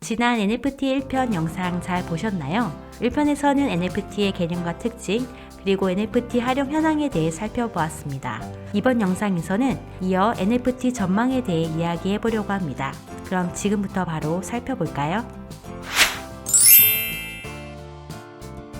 지난 NFT 1편 영상 잘 보셨나요? 1편에서는 NFT의 개념과 특징, 그리고 NFT 활용 현황에 대해 살펴보았습니다. 이번 영상에서는 이어 NFT 전망에 대해 이야기해 보려고 합니다. 그럼 지금부터 바로 살펴볼까요?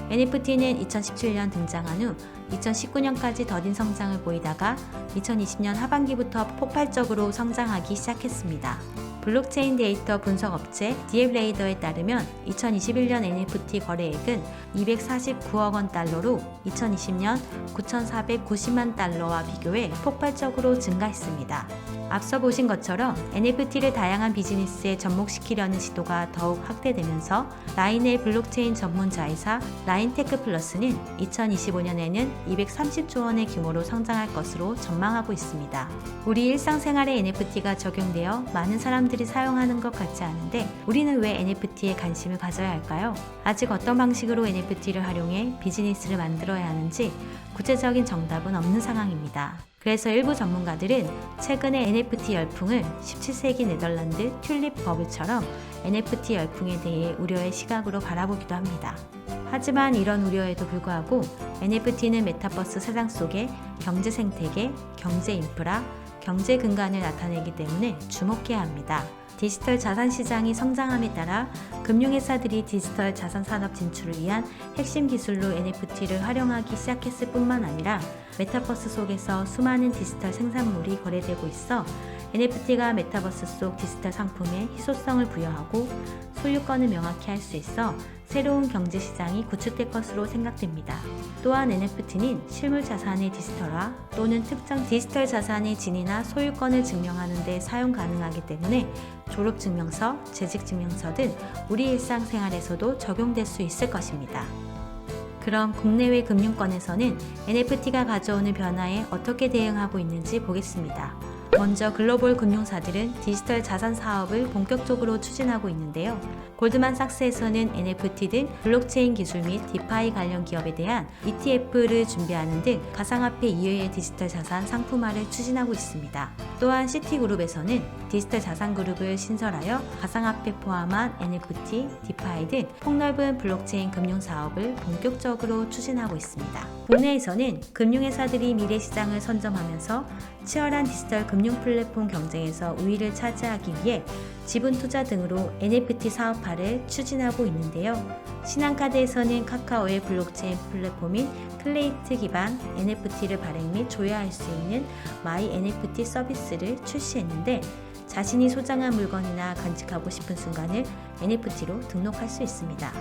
NFT는 2017년 등장한 후 2019년까지 더딘 성장을 보이다가 2020년 하반기부터 폭발적으로 성장하기 시작했습니다. 블록체인 데이터 분석 업체 디앱레이더에 따르면 2021년 NFT 거래액은 249억 원 달러로 2020년 9,490만 달러와 비교해 폭발적으로 증가했습니다. 앞서 보신 것처럼 NFT를 다양한 비즈니스에 접목시키려는 시도가 더욱 확대되면서 라인의 블록체인 전문 자회사 라인테크 플러스는 2025년에는 230조 원의 규모로 성장할 것으로 전망하고 있습니다. 우리 일상생활에 NFT가 적용되어 많은 사람들이 사용하는 것 같지 않은데 우리는 왜 NFT에 관심을 가져야 할까요? 아직 어떤 방식으로 NFT를 활용해 비즈니스를 만들어야 하는지 구체적인 정답은 없는 상황입니다. 그래서 일부 전문가들은 최근의 NFT 열풍을 17세기 네덜란드 튤립 버블처럼 NFT 열풍에 대해 우려의 시각으로 바라보기도 합니다. 하지만 이런 우려에도 불구하고 NFT는 메타버스 세상 속의 경제 생태계, 경제 인프라, 경제 근간을 나타내기 때문에 주목해야 합니다. 디지털 자산 시장이 성장함에 따라 금융회사들이 디지털 자산 산업 진출을 위한 핵심 기술로 NFT를 활용하기 시작했을 뿐만 아니라 메타버스 속에서 수많은 디지털 생산물이 거래되고 있어 NFT가 메타버스 속 디지털 상품에 희소성을 부여하고 소유권을 명확히 할 수 있어 새로운 경제 시장이 구축될 것으로 생각됩니다. 또한 NFT는 실물 자산의 디지털화 또는 특정 디지털 자산의 진위나 소유권을 증명하는 데 사용 가능하기 때문에 졸업 증명서, 재직 증명서 등 우리 일상생활에서도 적용될 수 있을 것입니다. 그럼 국내외 금융권에서는 NFT가 가져오는 변화에 어떻게 대응하고 있는지 보겠습니다. 먼저 글로벌 금융사들은 디지털 자산 사업을 본격적으로 추진하고 있는데요. 골드만삭스에서는 NFT 등 블록체인 기술 및 디파이 관련 기업에 대한 ETF를 준비하는 등 가상화폐 이외의 디지털 자산 상품화를 추진하고 있습니다. 또한 시티그룹에서는 디지털 자산 그룹을 신설하여 가상화폐 포함한 NFT, 디파이 등 폭넓은 블록체인 금융 사업을 본격적으로 추진하고 있습니다. 국내에서는 금융회사들이 미래 시장을 선점하면서 치열한 디지털 금융 플랫폼 경쟁에서 우위를 차지하기 위해 지분 투자 등으로 NFT 사업화를 추진하고 있는데요. 신한카드에서는 카카오의 블록체인 플랫폼인 클레이트 기반 NFT를 발행 및 조회할 수 있는 마이 NFT 서비스를 출시했는데 자신이 소장한 물건이나 간직하고 싶은 순간을 NFT로 등록할 수 있습니다.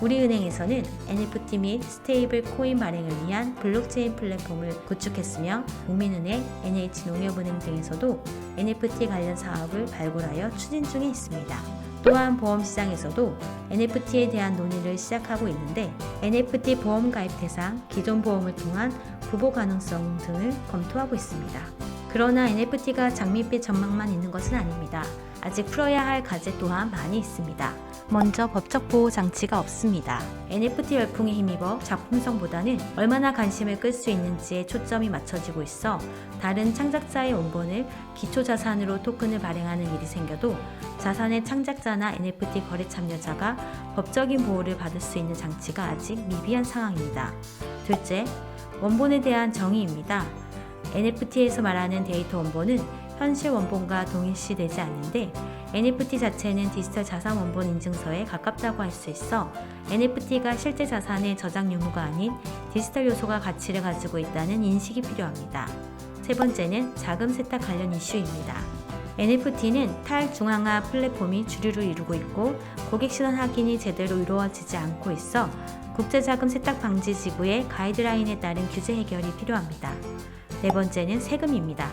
우리은행에서는 NFT 및 스테이블 코인 발행을 위한 블록체인 플랫폼을 구축했으며 국민은행, NH농협은행 등에서도 NFT 관련 사업을 발굴하여 추진 중에 있습니다. 또한 보험 시장에서도 NFT에 대한 논의를 시작하고 있는데 NFT 보험 가입 대상, 기존 보험을 통한 부보 가능성 등을 검토하고 있습니다. 그러나 NFT가 장밋빛 전망만 있는 것은 아닙니다. 아직 풀어야 할 과제 또한 많이 있습니다. 먼저 법적 보호 장치가 없습니다. NFT 열풍에 힘입어 작품성보다는 얼마나 관심을 끌 수 있는지에 초점이 맞춰지고 있어 다른 창작자의 원본을 기초 자산으로 토큰을 발행하는 일이 생겨도 자산의 창작자나 NFT 거래 참여자가 법적인 보호를 받을 수 있는 장치가 아직 미비한 상황입니다. 둘째, 원본에 대한 정의입니다. NFT에서 말하는 데이터 원본은 현실 원본과 동일시되지 않는데 NFT 자체는 디지털 자산 원본 인증서에 가깝다고 할 수 있어 NFT가 실제 자산의 저장 유무가 아닌 디지털 요소가 가치를 가지고 있다는 인식이 필요합니다. 세 번째는 자금 세탁 관련 이슈입니다. NFT는 탈중앙화 플랫폼이 주류를 이루고 있고 고객 신원 확인이 제대로 이루어지지 않고 있어 국제자금 세탁 방지 지구의 가이드라인에 따른 규제 해결이 필요합니다. 네 번째는 세금입니다.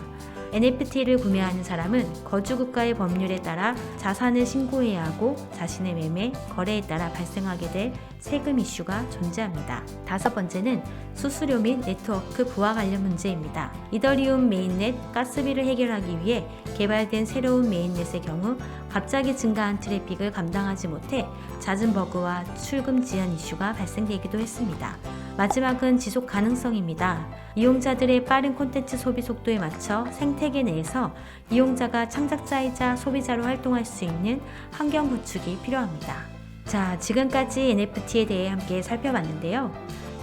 NFT를 구매하는 사람은 거주 국가의 법률에 따라 자산을 신고해야 하고 자신의 매매, 거래에 따라 발생하게 될 세금 이슈가 존재합니다. 다섯 번째는 수수료 및 네트워크 부하 관련 문제입니다. 이더리움 메인넷 가스비를 해결하기 위해 개발된 새로운 메인넷의 경우 갑자기 증가한 트래픽을 감당하지 못해 잦은 버그와 출금 지연 이슈가 발생되기도 했습니다. 마지막은 지속 가능성입니다. 이용자들의 빠른 콘텐츠 소비 속도에 맞춰 생태계 내에서 이용자가 창작자이자 소비자로 활동할 수 있는 환경 구축이 필요합니다. 자, 지금까지 NFT에 대해 함께 살펴봤는데요.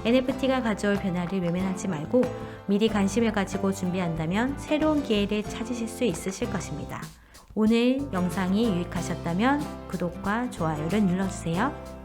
NFT가 가져올 변화를 외면하지 말고 미리 관심을 가지고 준비한다면 새로운 기회를 찾으실 수 있으실 것입니다. 오늘 영상이 유익하셨다면 구독과 좋아요를 눌러주세요.